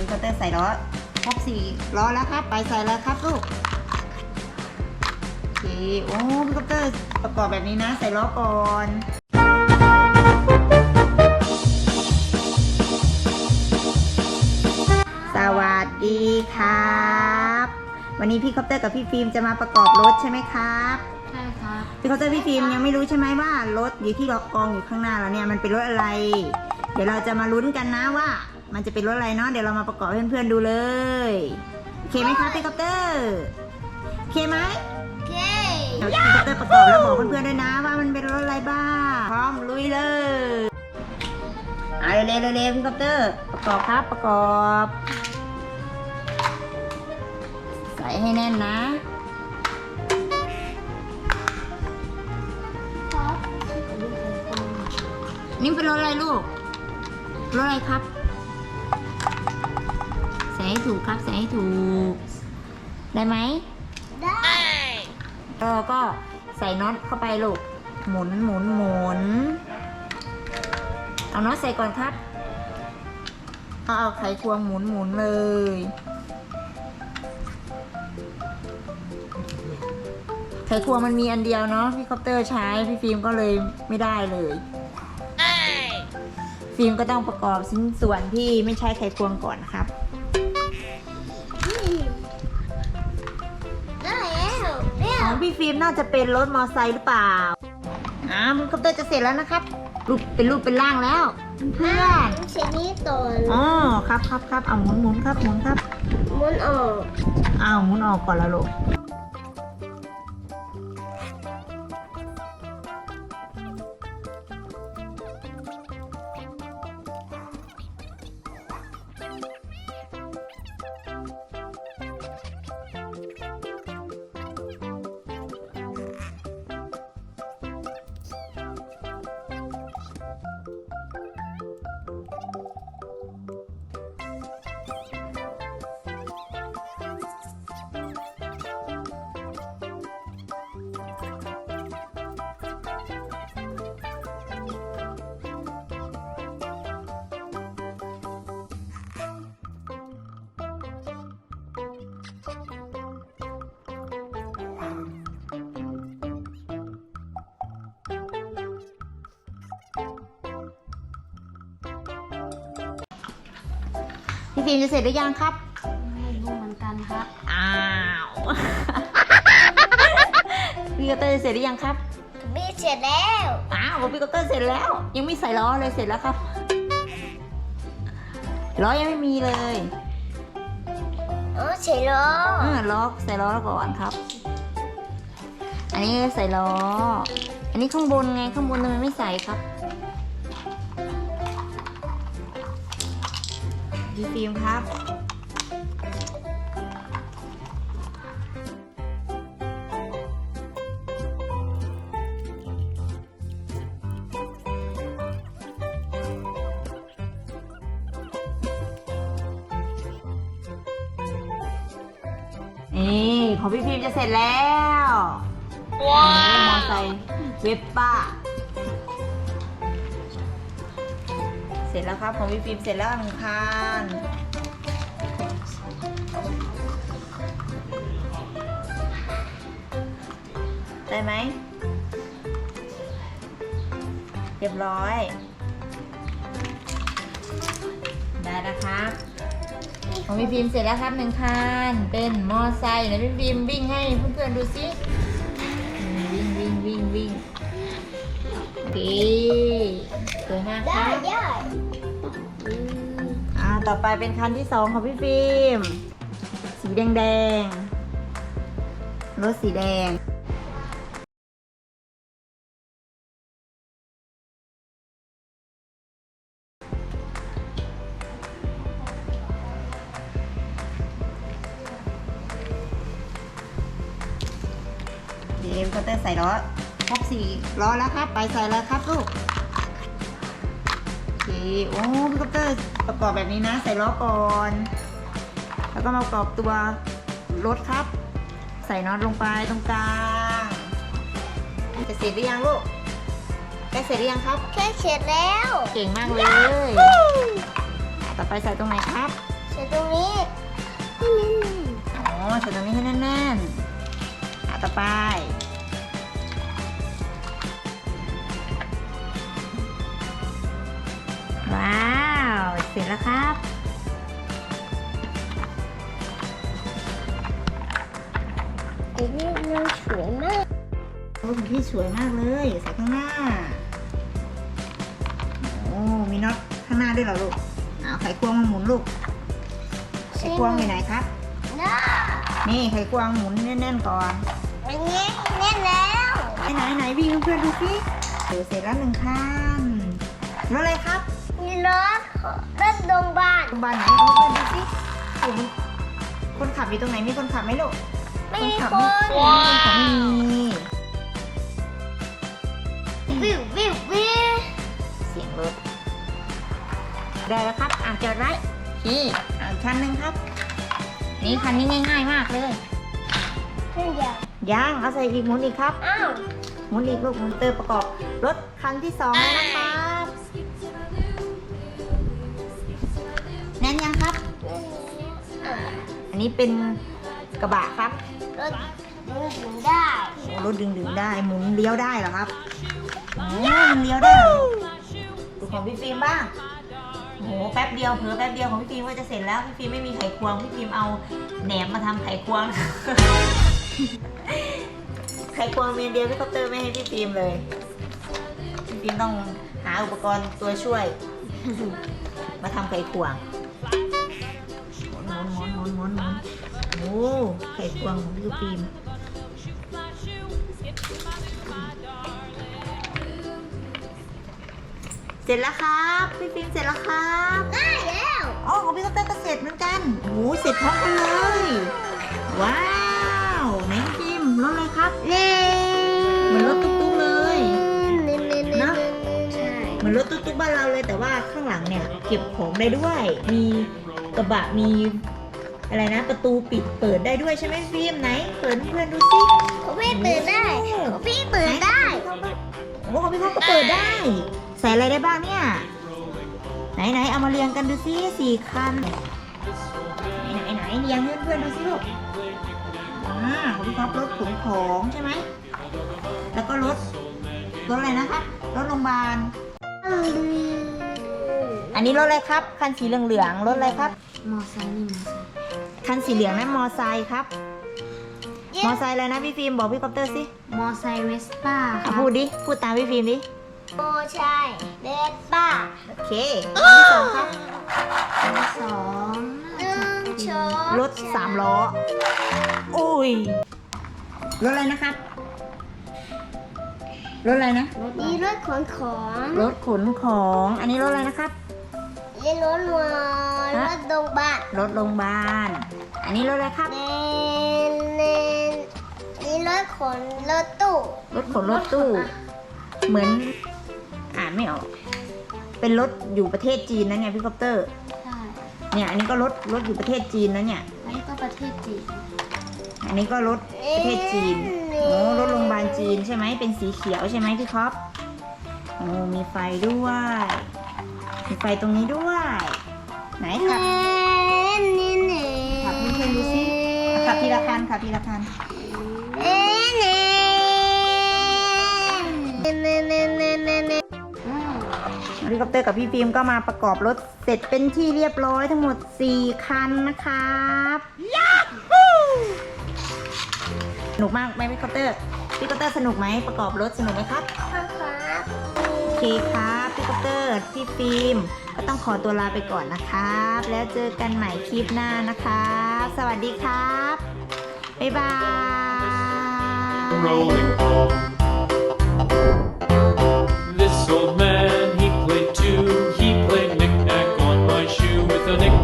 มก็เตอร์ใส่ล้อครบสี่ล้อแล้วครับ ไปใส่แล้วครับลูกโอเคโอ้พี่คอปเตอร์ประกอบแบบนี้นะ ใส่ล้อก่อนสวัสดีครับ วันนี้พี่คอปเตอร์กับพี่ฟิล์มจะมาประกอบรถใช่ไหมครับใช่ครับพี่คอปเตอร์พี่ฟิล์มยังไม่รู้ใช่ไหมว่ารถอยู่ที่ล็อกกองอยู่ข้างหน้าเราเนี่ยมันเป็นรถอะไร เดี๋ยวเราจะมาลุ้นกันนะว่า มันจะเป็นรถอะไรเนาะเดี๋ยวเรามาประกอบให้เพื่อนๆดูเลยโอเคไหมครับพี่คอปเตอร์โอเคไหมเคเดี๋ยวพี่คอปเตอร์ประกอบแล้วบอกเพื่อนๆด้วยนะว่ามันเป็นรถอะไรบ้างพร้อมลุยเลยเอาเร็วๆเร็วๆพี่คอปเตอร์ ประกอบครับประกอบ ใส่ให้แน่นนะครับนี่เป็นรถอะไรลูกรถอะไรครับ ใส่ให้ถูกครับใส่ให้ถูก ได้ไหมได้ก็ก็ใส่น็อตเข้าไปลูก หมุนหมุนหมุน เอาน็อตใส่ก่อนครับ เอาเอาไขควงหมุนหมุนเลยไขควงมันมีอันเดียวเนาะพี่คอปเตอร์ใช้พี่ฟิล์มก็เลยไม่ได้เลยฟิล์มก็ต้องประกอบชิ้นส่วนที่ไม่ใช้ไขควงก่อนนะครับ ของพี่ฟิล์มน่าจะเป็นรถมอไซค์หรือเปล่าอ่าพี่คอปเตอร์จะเสร็จแล้วนะครับรูปเป็นรูปเป็นร่างแล้ว เพื่อนเชนี้ตัวอ๋อครับครับครับเอาหมุนหมุนครับหมุนครับ หมุนออกเอาหมุนออกก่อนละลูก พี่ฟิล์มจะเสร็จหรือยังครับ ไม่รู้เหมือนกันครับ อ้าว พี่คอปเตอร์จะเสร็จหรือยังครับ บีเสร็จแล้ว อ้าวพี่คอปเตอร์เสร็จแล้ว ยังไม่ใส่ล้อเลยเสร็จแล้วครับ ล้อยังไม่มีเลยเออเสร็จแล้วอ่าล้อใส่ล้อก่อนครับ อันนี้ใส่ล้อ อันนี้ข้างบนไงข้างบนทำไมไม่ใส่ครับ ดีฟิล์มครับ นี่ของพี่พิมพ์จะเสร็จแล้ว ว้าวมอไซค์เวปป้า ร็จแล้วครับของพี่ฟิล์มเสร็จแล้วหนึ่งคันได้ไหมเรียบร้อย ได้แล้วครับของพี่ฟิล์มเสร็จแล้วครับหนึ่งคันเป็นมอไซค์ไหนพี่ฟิล์มวิ่งให้เพื่อนๆดูสิวิ่งวิ่งวิ่งวิ่ง โอเคสวยมากคได้รับได้อ่าต่อไปเป็นคันที่สองของพี่ฟิล์มสีแดงแดงๆรถสีแดงเดมก็เตอร์ใส่ล้อ ครบสี่ล้อแล้วครับ ไปใส่แล้วครับลูกโอเคโอ้พี่คอปเตอร์ประกอบแบบนี้นะ ใส่ล้อก่อน แล้วก็มาประกอบตัวรถครับ ใส่น็อตลงไปตรงกลางจะเสร็จหรือยังลูกใกล้เสร็จหรือยังครับแค่เสร็จแล้ว เก่งมากเลย ต่อไปใส่ตรงไหนครับใเสร็จตรงนี้นี่นี่นี่อ๋อเฉดตรงนี้ให้แน่นๆอะต่อไป ว้าว เสร็จแล้วครับไอ้นี่มันสวยมากโอ้ของพี่สวยมากเลยใส่ข้างหน้า โอ้ มีน็อตข้างหน้าด้วยเหรอลูกเอาไขควงมาหมุนลูก ไขควงอยู่ไหนครับน่านี่ไขควงหมุนแน่นๆก่อน อันนี้แน่นแล้วไหนไหนไหนวิ่งเพื่อนๆดูสิเดี๋ยวเสร็จแล้วหนึ่งคันรถอะไรครับ มีรถรถโรงพยาบาลโรงพยาบาลไหนเอาเพื่อนดูสิโอ้โหคนขับอยู่ตรงไหนมีคนขับไหมลูกไม่มีขับคไหมนคนขับไม่มีวิววิววิวเสียงรถได้แล้วครับอะจอดไว้นี่อะอีกคันหนึ่งครับ นี่คันนี้ง่าย ๆ มากเลยเพื่อนเดียวย่างเอาใส่อีกหมุนอีกครับ อ้าว หมุนอีกลูกหมุนเตอร์ประกอบรถคันที่สองแล้วนะครั อันนี้เป็นกระบะครับรถมันถึงได้ โอ้รถดึงดึงๆได้ หมุนเลี้ยวได้เหรอครับโอ้มันเลี้ยวได้เหรอดูของพี่ฟิล์มบ้างโอ้โหแป๊บเดียวเผลอแป๊บเดียวของพี่ฟิล์มก็จะเสร็จแล้ว พี่ฟิล์มไม่มีไขควง พี่ฟิล์มเอาแหนมมาทำไขควง ไขควงเมียเดียวพี่คอปเตอร์ไม่ให้พี่ฟิล์มเลย พี่ฟิล์มต้องหาอุปกรณ์ตัวช่วย มาทำไขควง โอ้ไขควงของพี่ฟิล์มเสร็จแล้วครับ พี่ฟิล์มเสร็จแล้วครับได้แล้วอ๋อของพี่คอปเตอร์ก็เสร็จเหมือนกันโอ้โหเสร็จพร้อมกันเลย ว้าวไหนพี่ฟิล์มรถอะไรครับเน่เหมือนรถตุ๊กๆเลยเน่เน่เน่เนอะใช่เหมือนรถตุ๊กๆบ้านเราเลยแต่ว่าข้างหลังเนี่ยเก็บของได้ด้วย มีกระบะมี อะไรนะ ประตูปิดเปิดได้ด้วยใช่ไหมฟิล์มไหน เปิดให้เพื่อนดูสิของพี่เปิดได้ของพี่เปิดได้โอ้ของพี่เขาก็เปิดได้ ใส่อะไรได้บ้างเนี่ย ไหนไหนเอามาเรียงกันดูสิสี่คันไหนไหนไหนเรียงให้เพื่อนๆดูสิลูกอ่าของพี่ครับรถขนของใช่ไหมแล้วก็รถรถอะไรนะครับรถโรงพยาบาลอันนี้รถอะไรครับ คันสีเหลืองๆรถอะไรครับ มอไซค์นี่มอไซค์ คันสีเหลืองนั่นมอไซค์ครับมอไซค์อะไรนะพี่ฟิล์มบอกพี่คอปเตอร์สิมอไซค์เวสป้าคอะรับพูดดิ พูดตามพี่ฟิล์มดิ โอใช่เวสป้าโอเคคันที่สองครับ สองหนึ่งชนรถสามล้อ อุ้ย รถอะไรนะครับ รถอะไรนะนี่รถขนของ รถขนของ อันนี้รถอะไรนะครับ นี่รถวัวรถโรงพยาบาลรถโรงพยาบาล อันนี้รถอะไรครับเนนเนนนี่รถขนรถตู้รถขนรถตู้ เหมือนอ่านไม่ออก เป็นรถอยู่ประเทศจีนนะเนี่ยพี่คอปเตอร์ ใช่เนี่ยอันนี้ก็รถรถอยู่ประเทศจีนนะเนี่ย อันนี้ก็ประเทศจีนอันนี้ก็รถประเทศจีน โอ้รถโรงพยาบาลจีนใช่ไหมเป็นสีเขียวใช่ไหมพี่คอปโอ้มีไฟด้วย มีไฟตรงนี้ด้วย ไหนครับนี่นี่ขับเพื่อนๆดูสิขับพีละคันครับพีละคันเฮลิคอปเตอร์กับพี่ฟิล์มก็มาประกอบรถเสร็จเป็นที่เรียบร้อยทั้งหมด 4 คันนะครับยาฮูสนุกมากไหมพี่คอปเตอร์พี่คอปเตอร์สนุกไหมประกอบรถสนุกไหมครับครับโอเคครับ พี่กอเตอร์พี่ฟิล์มก็ต้องขอตัวลาไปก่อนนะครับ แล้วเจอกันใหม่คลิปหน้านะครับ สวัสดีครับ บ๊ายบาย This old man, he played two. He played knick-knack on my shoe with a knick